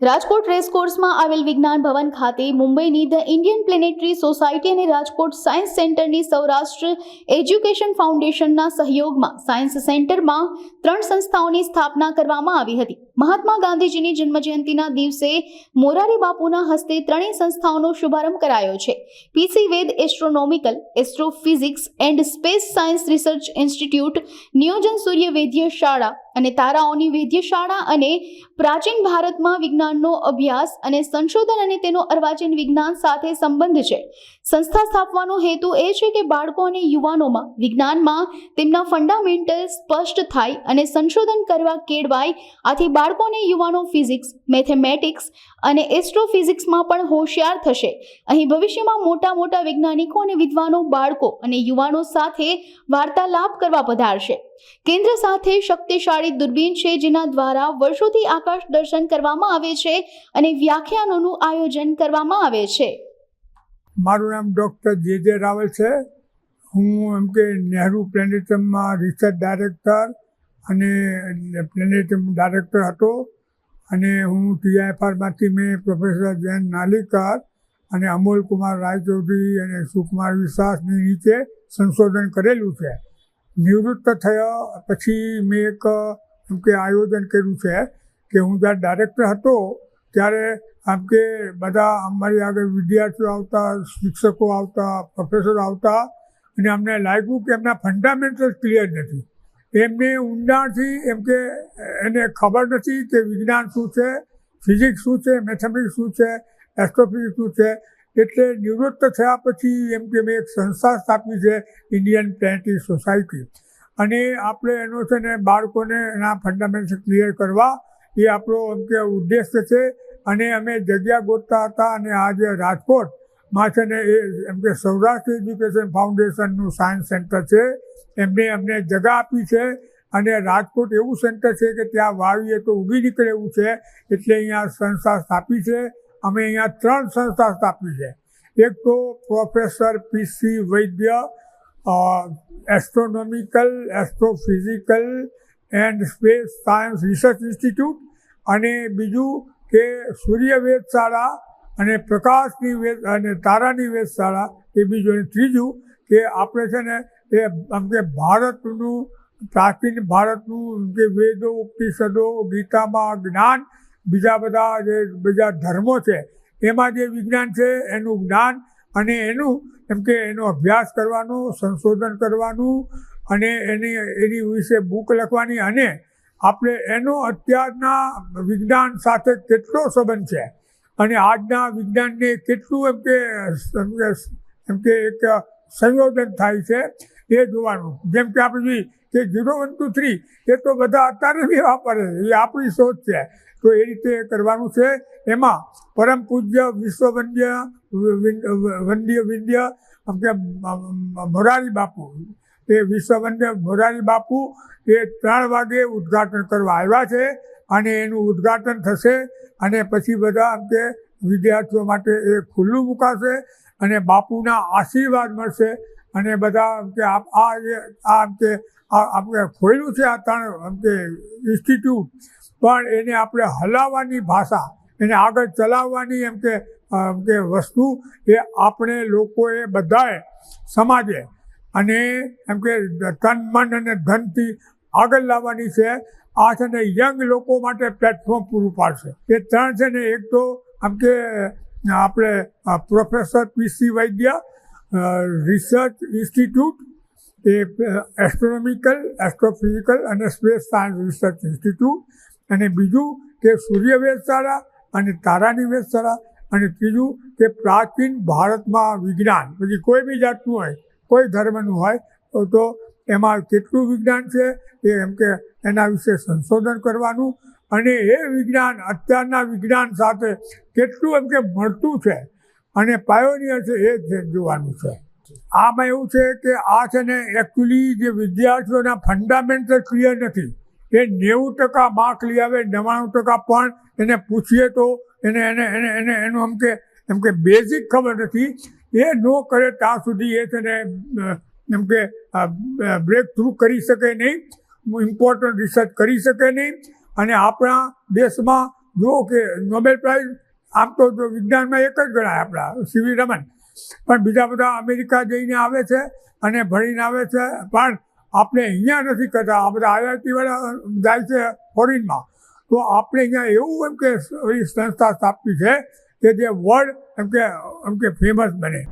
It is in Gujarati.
રાજકોટ રેસકોર્સમાં આવેલ વિજ્ઞાન ભવન ખાતે મુંબઈની ધ ઇન્ડિયન પ્લેનેટરી સોસાયટી અને રાજકોટ સાયન્સ સેન્ટરની સૌરાષ્ટ્ર એજ્યુકેશન ફાઉન્ડેશનના સહયોગમાં સાયન્સ સેન્ટરમાં ત્રણ સંસ્થાઓની સ્થાપના કરવામાં આવી હતી. મહાત્મા ગાંધીજીની જન્મજયંતિના દિવસે મોરારી બાપુના હસ્તે ત્રણેય સંસ્થાઓનો શુભારંભ કરાયો છે. PC Ved astronomical, astrophysics and space science research institute, નિયોજન સૂર્ય વૈદ્ય શાળા અને તારાઓની વૈદ્યશાળા અને પ્રાચીન ભારતમાં વિજ્ઞાનનો અભ્યાસ અને સંશોધન અને તેનો અર્વાચીન વિજ્ઞાન સાથે સંબંધ છે. સંસ્થા સ્થાપવાનો હેતુ એ છે કે બાળકો અને યુવાનોમાં વિજ્ઞાનમાં તેમના ફંડામેન્ટલ સ્પષ્ટ થાય અને સંશોધન કરવા કેળવાય, આથી બાળકો અને યુવાનો ફિઝિક્સ, મેથેમેટિક્સ અને એસ્ટ્રોફિઝિક્સમાં પણ હોશિયાર થશે. અહીં ભવિષ્યમાં મોટા મોટા વૈજ્ઞાનિકો અને વિદ્વાનો, બાળકો અને યુવાનો સાથે વાર્તાલાપ કરવા પધારશે. કેન્દ્ર સાથે શક્તિશાળી દૂરબીન છે જેના દ્વારા વર્ષોથી આકાશ દર્શન કરવામાં આવે છે અને વ્યાખ્યાનોનું આયોજન કરવામાં આવે છે. મારું નામ ડૉક્ટર જે જે રાવલ છે. હું એમ કે નહેરુ પ્લેનેટરિયમમાં રિસર્ચ ડાયરેક્ટર અને પ્લેનેટરિયમ ડાયરેક્ટર હતો અને હું ટીઆઈએફઆરમાંથી મેં પ્રોફેસર જૈન નાલિકર અને અમોલ કુમાર રાયચૌધરી અને સુકુમાર વિશ્વાસની નીચે સંશોધન કરેલું છે. નિવૃત્ત થયા પછી મેં એક, એમ કે, આયોજન કર્યું છે કે હું જ્યારે ડાયરેક્ટર હતો ત્યારે આમ કે બધા અમારી આગળ વિદ્યાર્થીઓ આવતા, શિક્ષકો આવતા, પ્રોફેસરો આવતા અને અમને લાગ્યું કે એમના ફંડામેન્ટલ ક્લિયર નથી. એમને ઊંડાણથી એમ કે એને ખબર નથી કે વિજ્ઞાન શું છે, ફિઝિક્સ શું છે, મેથેમેટિક્સ શું છે, એસ્ટ્રોફિઝિક્સ શું છે. એટલે નિવૃત્ત થયા પછી એમ કે મેં એક સંસ્થા સ્થાપી છે, ઇન્ડિયન પ્લેનેટરી સોસાયટી. અને આપણે એનો છે ને બાળકોને એના ફંડામેન્ટ ક્લિયર કરવા, એ આપણો એમ કે ઉદ્દેશ્ય છે. અને અમે જગ્યા ગોતતા હતા અને આજે રાજકોટમાં છે ને એ એમ કે સૌરાષ્ટ્ર એજ્યુકેશન ફાઉન્ડેશનનું સાયન્સ સેન્ટર છે. એમને અમને જગા આપી છે અને રાજકોટ એવું સેન્ટર છે કે ત્યાં વાવીએ તો ઉગી નીકળે એવું છે. એટલે અહીંયા સંસ્થા સ્થાપી છે. અમે અહીંયા ત્રણ સંસ્થા સ્થાપી છે. એક તો professor PC Vaidya astronomical, astrophysical and space science research institute અને બીજું કે સૂર્ય વેધશાળા અને પ્રકાશની વેદ અને તારાની વેધશાળા એ બીજું અને ત્રીજું કે આપણે છે ને એ આમ કે ભારતનું પ્રાચીન ભારતનું જે વેદો, ઉપનિષદો, ગીતામાં જ્ઞાન, બીજા બધા જે બીજા ધર્મો છે, એમાં જે વિજ્ઞાન છે, એનું જ્ઞાન અને એનું એમ કે એનો અભ્યાસ કરવાનો, સંશોધન કરવાનું અને એની એની વિશે બુક લખવાની અને આપણે એનો અત્યારના વિજ્ઞાન સાથે કેટલો સંબંધ છે? અને આજના વિજ્ઞાનને કેટલું એમ કે એમ કે એક સંયોજન થાય છે એ જોવાનું. જેમ કે આપણે જોઈએ કે ઝીરો વન ટુ થ્રી એ તો બધા અત્યારે બી વાપરે છે, એ આપણી શોધ છે. તો એ રીતે કરવાનું છે. એમાં પરમ પૂજ્ય, વિશ્વવંદ્ય વંદ્ય વિદ્ય કે મોરારી બાપુ. એ વિશ્વવંદ્ય, મોરારી બાપુ એ ત્રણ વાગે ઉદ્ઘાટન કરવા આવ્યા છે અને એનું ઉદ્ઘાટન થશે અને પછી બધા આમ કે વિદ્યાર્થીઓ માટે એ ખુલ્લું મુકાશે અને બાપુના આશીર્વાદ મળશે અને બધા આમ કે આ આમ કે આપણે ખોલ્યું છે આ ત્રણ આમ કે ઇન્સ્ટિટ્યૂટ પણ એને આપણે હલાવવાની ભાષા, એને આગળ ચલાવવાની એમ કે કે વસ્તુ એ આપણે લોકોએ બધાએ સમાજે અને એમ કે તન મન અને ધનથી આગળ લાવવાની છે. આ છે ને યંગ લોકો માટે પ્લેટફોર્મ પૂરું પાડશે. એ ત્રણ છે ને, એક તો આમ કે, આપણે professor PC Vaidya research institute એ એસ્ટ્રોનોમિકલ એસ્ટ્રોફિઝિકલ અને સ્પેસ સાયન્સ રિસર્ચ ઇન્સ્ટિટ્યૂટ અને બીજું કે સૂર્ય વેધશાળા અને તારાની વેધશાળા, અને ત્રીજું કે પ્રાચીન ભારતમાં વિજ્ઞાન. પછી કોઈ બી જાતનું હોય, કોઈ ધર્મનું હોય તો એમાં કેટલું વિજ્ઞાન છે એ એમ કે એના વિશે સંશોધન કરવાનું અને એ વિજ્ઞાન અત્યારના વિજ્ઞાન સાથે કેટલું એમ કે મળતું છે અને પાયોનિયર છે એ જોવાનું છે. આમાં એવું છે કે આ છે ને એકચ્યુઅલી જે વિદ્યાર્થીઓના ફંડામેન્ટલ ક્લિયર નથી. એ નેવું ટકા માર્ક લઈ આવે, નવ્વાણું ટકા પણ એને પૂછીએ તો એને એને એને એને, એનું એમ કે એમ કે બેઝિક ખબર નથી. એ ન કરે ત્યાં સુધી એ છે ને એમ કે બ્રેક થ્રુ કરી શકે નહીં ઇમ્પોર્ટન્ટ રિસર્ચ કરી શકે નહીં. અને આપણા દેશમાં જુઓ કે નોબેલ પ્રાઇઝ આમ તો વિજ્ઞાનમાં એક જ ગણાય આપણા સીવી રમન પણ બીજા બધા અમેરિકા જઈને આવે છે અને ભણીને આવે છે. પણ આપણે અહીંયા નથી કરતા. આ બધા આઈઆઈટીવાળા જાય છે ફોરેનમાં તો આપણે અહીંયા એવું એમ કે સંસ્થા સ્થાપી છે કે જે વર્લ્ડ એમ કે એમ કે ફેમસ બને.